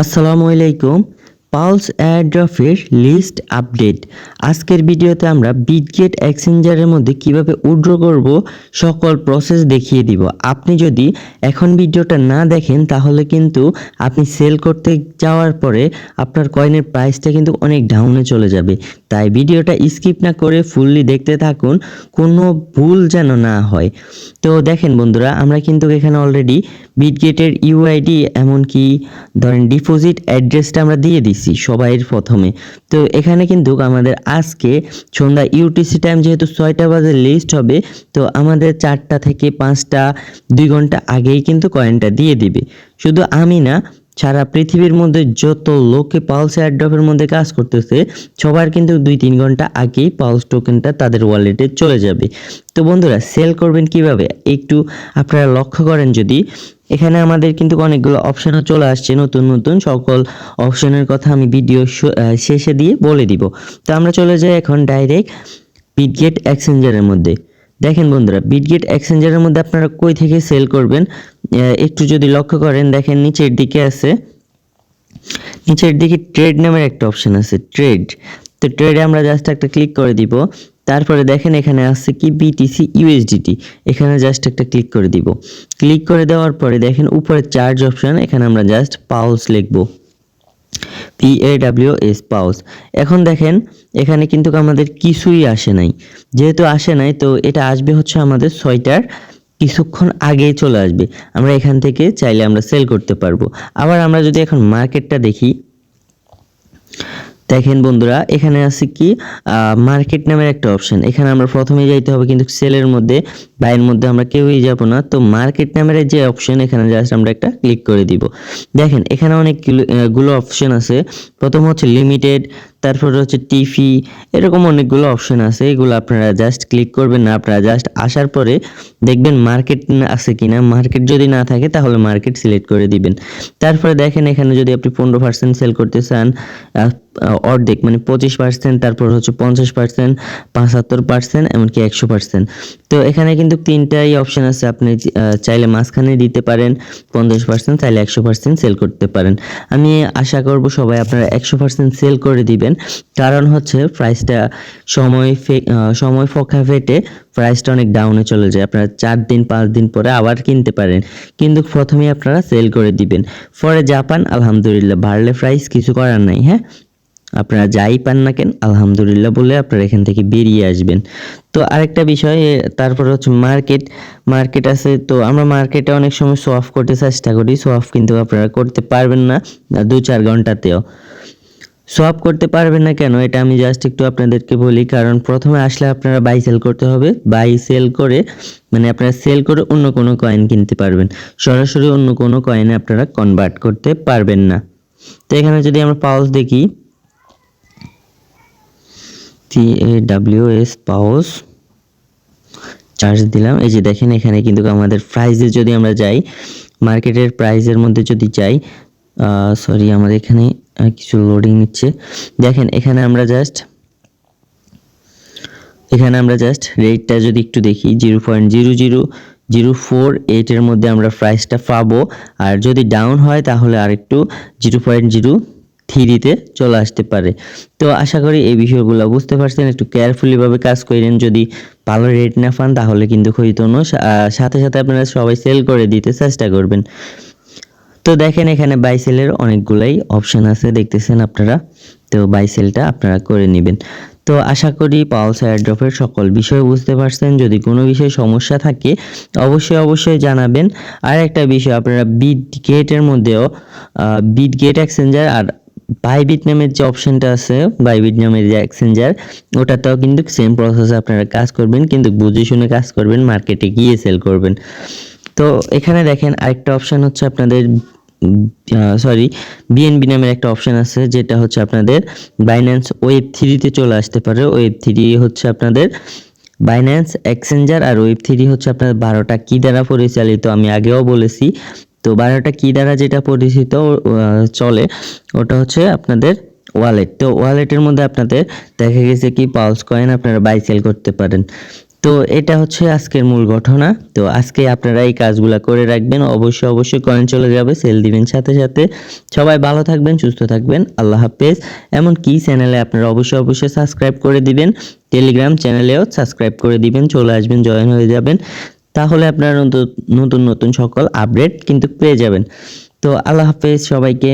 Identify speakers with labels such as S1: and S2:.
S1: আসসালামু আলাইকুম। Pulse এয়ারড্রপের list update আজকের ভিডিওতে আমরা বিটগেট এক্সচেঞ্জারের মধ্যে কীভাবে উইথড্র করব, সকল প্রসেস দেখিয়ে দিব। আপনি যদি এখন ভিডিওটা না দেখেন, তাহলে কিন্তু আপনি সেল করতে যাওয়ার পরে আপনার কয়েনের প্রাইসটা কিন্তু অনেক ডাউনে চলে যাবে। তাই ভিডিওটা স্কিপ না করে ফুললি দেখতে থাকুন, কোনো ভুল যেন না হয়। তো দেখেন বন্ধুরা, আমরা কিন্তু এখানে অলরেডি বিটগেটের ইউআইডি এমনকি ধরেন ডিপোজিট অ্যাড্রেসটা আমরা দিয়ে দিছি সবাইয়ের প্রথমে। তো এখানে কিন্তু আমাদের আজকে সন্ধ্যা ইউটিসি টাইম যেহেতু ছয়টা বাজে লিস্ট হবে, তো আমাদের চারটা থেকে পাঁচটা দুই ঘণ্টা আগেই কিন্তু কয়েনটা দিয়ে দিবে। শুধু আমি না, সারা পৃথিবীর মধ্যে যত লোকে পালস এয়ারড্রপের মধ্যে কাজ করতেছে, সবার কিন্তু দুই তিন ঘণ্টা আগেই পালস টোকেনটা তাদের ওয়ালেটে চলে যাবে। তো বন্ধুরা সেল করবেন কীভাবে? একটু আপনারা লক্ষ্য করেন যদি এখানে আমাদের কিন্তু অনেকগুলো অপশনও চলে আসছে, নতুন নতুন সকল অপশনের কথা আমি ভিডিও শেষে দিয়ে বলে দিব। তো আমরা চলে যাই এখন ডাইরেক্ট বিটগেট এক্সচেঞ্জারের মধ্যে। দেখেন বন্ধুরা বিটগেট এক্সচেঞ্জারের মধ্যে আপনারা কই থেকে সেল করবেন? একটু যদি লক্ষ্য করেন, দেখেন নিচের দিকে আছে, নিচের দিকে ট্রেড নামের একটা অপশন আছে ট্রেড তো ট্রেডে আমরা জাস্ট একটা ক্লিক করে দিব। তারপরে দেখেন এখানে আছে কি? বিটিসি ইউএসডিটি এখানে জাস্ট একটা ক্লিক করে দিব। ক্লিক করে দেওয়ার পরে দেখেন উপরে চার্জ অপশন এখানে আমরা জাস্ট পাউস লিখব। পি এ ডাব্লিউ এস পাউস এখন দেখেন, এখানে কিন্তু আমাদের কিছুই আসে নাই। যেহেতু আসে নাই, তো এটা আসবে হচ্ছে আমাদের ছয়টার কিছুক্ষণ আগেই চলে আসবে। আমরা এখান থেকে চাইলে আমরা সেল করতে পারব। আবার আমরা যদি এখন মার্কেটটা দেখি দেখেন বন্ধুরা, এখানে আছে কি মার্কেট নামের একটা অপশন এখানে আমরা প্রথমে যাইতে হবে কিন্তু সেলের মধ্যে বাইয়ের মধ্যে আমরা কেউই যাব না। তো মার্কেট নামের যে অপশন এখানে জাস্ট আমরা একটা ক্লিক করে দিব। দেখেন, এখানে অনেকগুলো অপশন আছে। প্রথম হচ্ছে লিমিটেড তারপরে হচ্ছে টিফি এরকম অনেকগুলো অপশন আছে। এগুলো আপনারা জাস্ট ক্লিক করবেন না, আপনারা জাস্ট আসার পরে দেখবেন মার্কেট আছে কি না মার্কেট যদি না থাকে, তাহলে মার্কেট সিলেক্ট করে দিবেন। তারপরে দেখেন, এখানে যদি আপনি পনেরো পার্সেন্ট সেল করতে চান অর্ধেক মানে পঁচিশ পার্সেন্ট তারপর হচ্ছে পঞ্চাশ পার্সেন্ট পাঁচাত্তর পার্সেন্ট এমনকি একশো পার্সেন্ট তো এখানে কিন্তু তিনটাই অপশন আছে, আপনি চাইলে মাঝখানে দিতে পারেন, পঞ্চাশ পার্সেন্ট চাইলে একশো পার্সেন্ট সেল করতে পারেন। আমি আশা করব সবাই আপনারা একশো পার্সেন্ট সেল করে দিবেন, কারণ হচ্ছে প্রাইসটা সময় সময় ফোকা ফেটে প্রাইসটা অনেক ডাউনে চলে যায়। আপনারা চার দিন, পাঁচ দিন পরে আবার কিনতে পারেন, কিন্তু প্রথমেই আপনারা সেল করে দিবেন। ফরে জাপান, আলহামদুলিল্লাহ, বাড়লে প্রাইস কিছু করার নাই হ্যাঁ? আপনারা যাই পান না কেন, আলহামদুলিল্লাহ বলে আপনারা এখান থেকে বেরিয়ে আসবেন। তো আরেকটা বিষয়, তারপরে হচ্ছে মার্কেট। মার্কেট আছে, তো আমরা মার্কেটে অনেক সময় শো অফ করতে চেষ্টা করি শো অফ কিন্তু আপনারা করতে পারবেন না দু চার ঘন্টাতেও। সোয়াপ করতে পারবেন না কেন, এটা আমি জাস্ট একটু আপনাদেরকে বলি, কারণ প্রথমে আসলে আপনারা বাই সেল করতে হবে। বাই সেল করে মানে আপনারা সেল করে অন্য কোনো কয়েন কিনতে পারবেন। সরাসরি অন্য কোনো কয়েনে আপনারা কনভার্ট করতে পারবেন না। তো এখানে যদি আমরা পাউস দেখি টি এ ডাব্লিউ এস পাউস চার্জ দিলাম। এই যে দেখেন, এখানে কিন্তু আমাদের প্রাইসে যদি আমরা যাই মার্কেটের প্রাইসের মধ্যে যদি যাই সরি আমাদের এখানে কিছু লোডিং নিচ্ছে। দেখেন, এখানে আমরা জাস্ট এখানে আমরা জাস্ট রেটটা যদি একটু দেখি zero point zero zero zero four এইটের মধ্যে আমরা প্রাইসটা পাবো। আর যদি ডাউন হয়, তাহলে আরেকটু জিরো পয়েন্ট জিরো থ্রিতে চলে আসতে পারে। তো আশা করি এই বিষয়গুলো বুঝতে পারছেন। একটু কেয়ারফুলিভাবে কাজ করেন যদি ভালো রেট না পান তাহলে কিন্তু হইতো না সা- আহ, সাথে সাথে আপনারা সবাই সেল করে দিতে চেষ্টা করবেন। তো দেখেন এখানে বাইসেলের অনেকগুলাই অপশন আছে দেখতেছেন আপনারা। তো বাইসেলটা আপনারা করে নেবেন। তো আশা করি পাওয়ার এয়ারড্রপের সকল বিষয় বুঝতে পারছেন। যদি কোনো বিষয়ে সমস্যা থাকে অবশ্যই অবশ্যই জানাবেন। আর একটা বিষয় আপনারা বিট গেটের মধ্যেও বিট গেট এক্সচেঞ্জার আর বাইবিট নামের যে অপশনটা আছে বাইবিট নামের যে এক্সচেঞ্জার ওটাতেও কিন্তু সেম প্রসেসে আপনারা কাজ করবেন, কিন্তু বুঝে শুনে কাজ করবেন মার্কেটে গিয়ে সেল করবেন। তো এখানে দেখেন আরেকটা অপশন হচ্ছে আপনাদের সরি বিএনবি নামের একটা অপশন আছে, যেটা হচ্ছে আপনাদের বাইন্যান্স ওয়েব থ্রিতে চলে আসতে পারে। ওয়েব থ্রি হচ্ছে আপনাদের বাইন্যান্স এক্সচেঞ্জার আর ওয়েব থ্রি হচ্ছে আপনার বারোটা কী দ্বারা পরিচালিত, আমি আগেও বলেছি। তো বারোটা কি দ্বারা যেটা পরিচিত চলে, ওটা হচ্ছে আপনাদের ওয়ালেট। তো ওয়ালেটের মধ্যে আপনাদের দেখা গেছে কি, পালস কয়েন আপনারা বাই সেল করতে পারেন। তো এটা হচ্ছে আজকের মূল ঘটনা। তো আজকে আপনারা এই কাজগুলো করে রাখবেন। অবশ্যই অবশ্যই কয়েন চলে যাবে, সেল দিবেন সাথে সাথে। সবাই ভালো থাকবেন, সুস্থ থাকবেন। আল্লাহ হাফেজ। এমন কি চ্যানেলে আপনারা অবশ্যই অবশ্যই সাবস্ক্রাইব করে দিবেন। টেলিগ্রাম চ্যানেলেও সাবস্ক্রাইব করে দিবেন। চলে আসবেন, জয়েন হয়ে যাবেন। তাহলে আপনারা নতুন নতুন সকল আপডেট কিন্তু পেয়ে যাবেন। তো আল্লাহ হাফেজ সবাইকে।